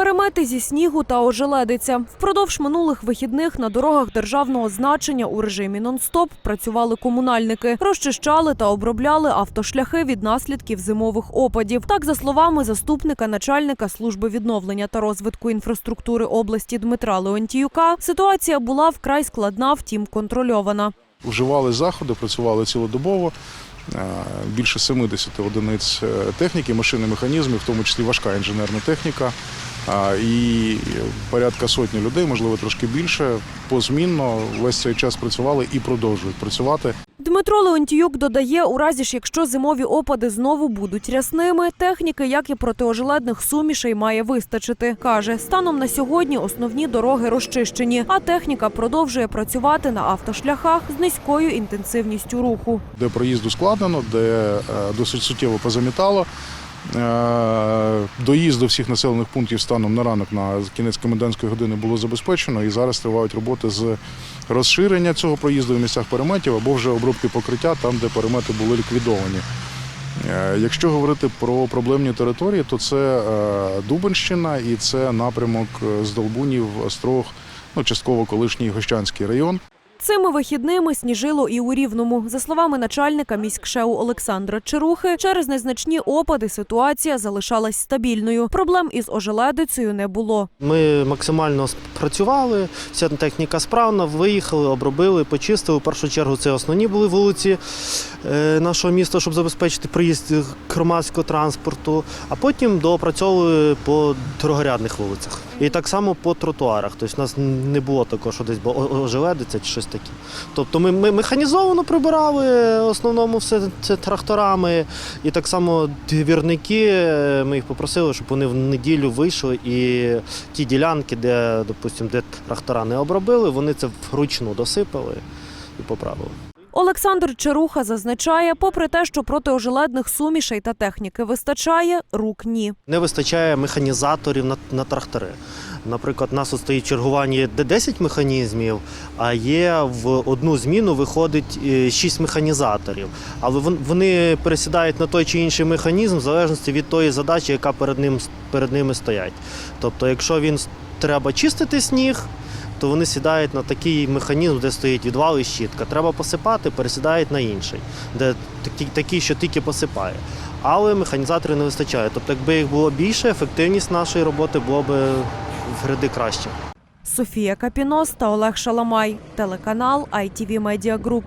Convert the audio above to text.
Перемети зі снігу та ожеледиця. Впродовж минулих вихідних на дорогах державного значення у режимі нон-стоп працювали комунальники, розчищали та обробляли автошляхи від наслідків зимових опадів. Так, за словами заступника начальника служби відновлення та розвитку інфраструктури області Дмитра Леонтіюка, ситуація була вкрай складна, втім контрольована. Вживали заходи, працювали цілодобово. Е, Більше 70 одиниць е, техніки, машин і механізмів, в тому числі важка інженерна техніка. І порядка сотні людей, можливо, трошки більше, позмінно весь цей час працювали і продовжують працювати. Дмитро Леонтіюк додає, у разі ж якщо зимові опади знову будуть рясними, техніки, як і протиожеледних сумішей, має вистачити. Каже, станом на сьогодні основні дороги розчищені, а техніка продовжує працювати на автошляхах з низькою інтенсивністю руху. де проїзду складено, де е, досить суттєво позамітало. Е, Доїзд до всіх населених пунктів станом на ранок на кінець комендантської години було забезпечено, і зараз тривають роботи з розширення цього проїзду в місцях переметів або вже обробки покриття там, де перемети були ліквідовані. Е, Якщо говорити про проблемні території, то це е, Дубенщина і це напрямок з Долбунів, Острог, ну частково колишній Гощанський район. Цими вихідними сніжило і у Рівному. За словами начальника міськшеу Олександра Чарухи, через незначні опади ситуація залишалась стабільною. Проблем із ожеледицею не було. Ми максимально спрацювали, вся техніка справна, виїхали, обробили, почистили. В першу чергу це основні були вулиці е, нашого міста, щоб забезпечити приїзд громадського транспорту, а потім доопрацьовували по дорогорядних вулицях. І так само по тротуарах. Тобто у нас не було такого, що десь ожеледиться чи щось таке. Тобто ми, ми механізовано прибирали, в основному все це тракторами. І так само двірники, е, ми їх попросили, щоб вони в неділю вийшли і ті ділянки, де, допустим, де трактора не обробили, вони це вручну досипали і поправили. Олександр Чаруха зазначає, попри те, що протиожеледних сумішей та техніки вистачає, рук ні. Не вистачає механізаторів на, на трактори. Наприклад, у нас стоїть чергування де 10 механізмів, а є в одну зміну виходить 6 механізаторів. Але вони пересідають на той чи інший механізм в залежності від тої задачі, яка перед ним перед ними стоять. Тобто, якщо він треба чистити сніг, то вони сідають на такий механізм, де стоїть відвал і щітка. Треба посипати, пересідають на інший, де такий, що тільки посипає. Але механізаторів не вистачає. Тобто, якби їх було більше, ефективність нашої роботи була б в гряди краще. Софія Капінос та Олег Шаламай. Телеканал ITV Media Group.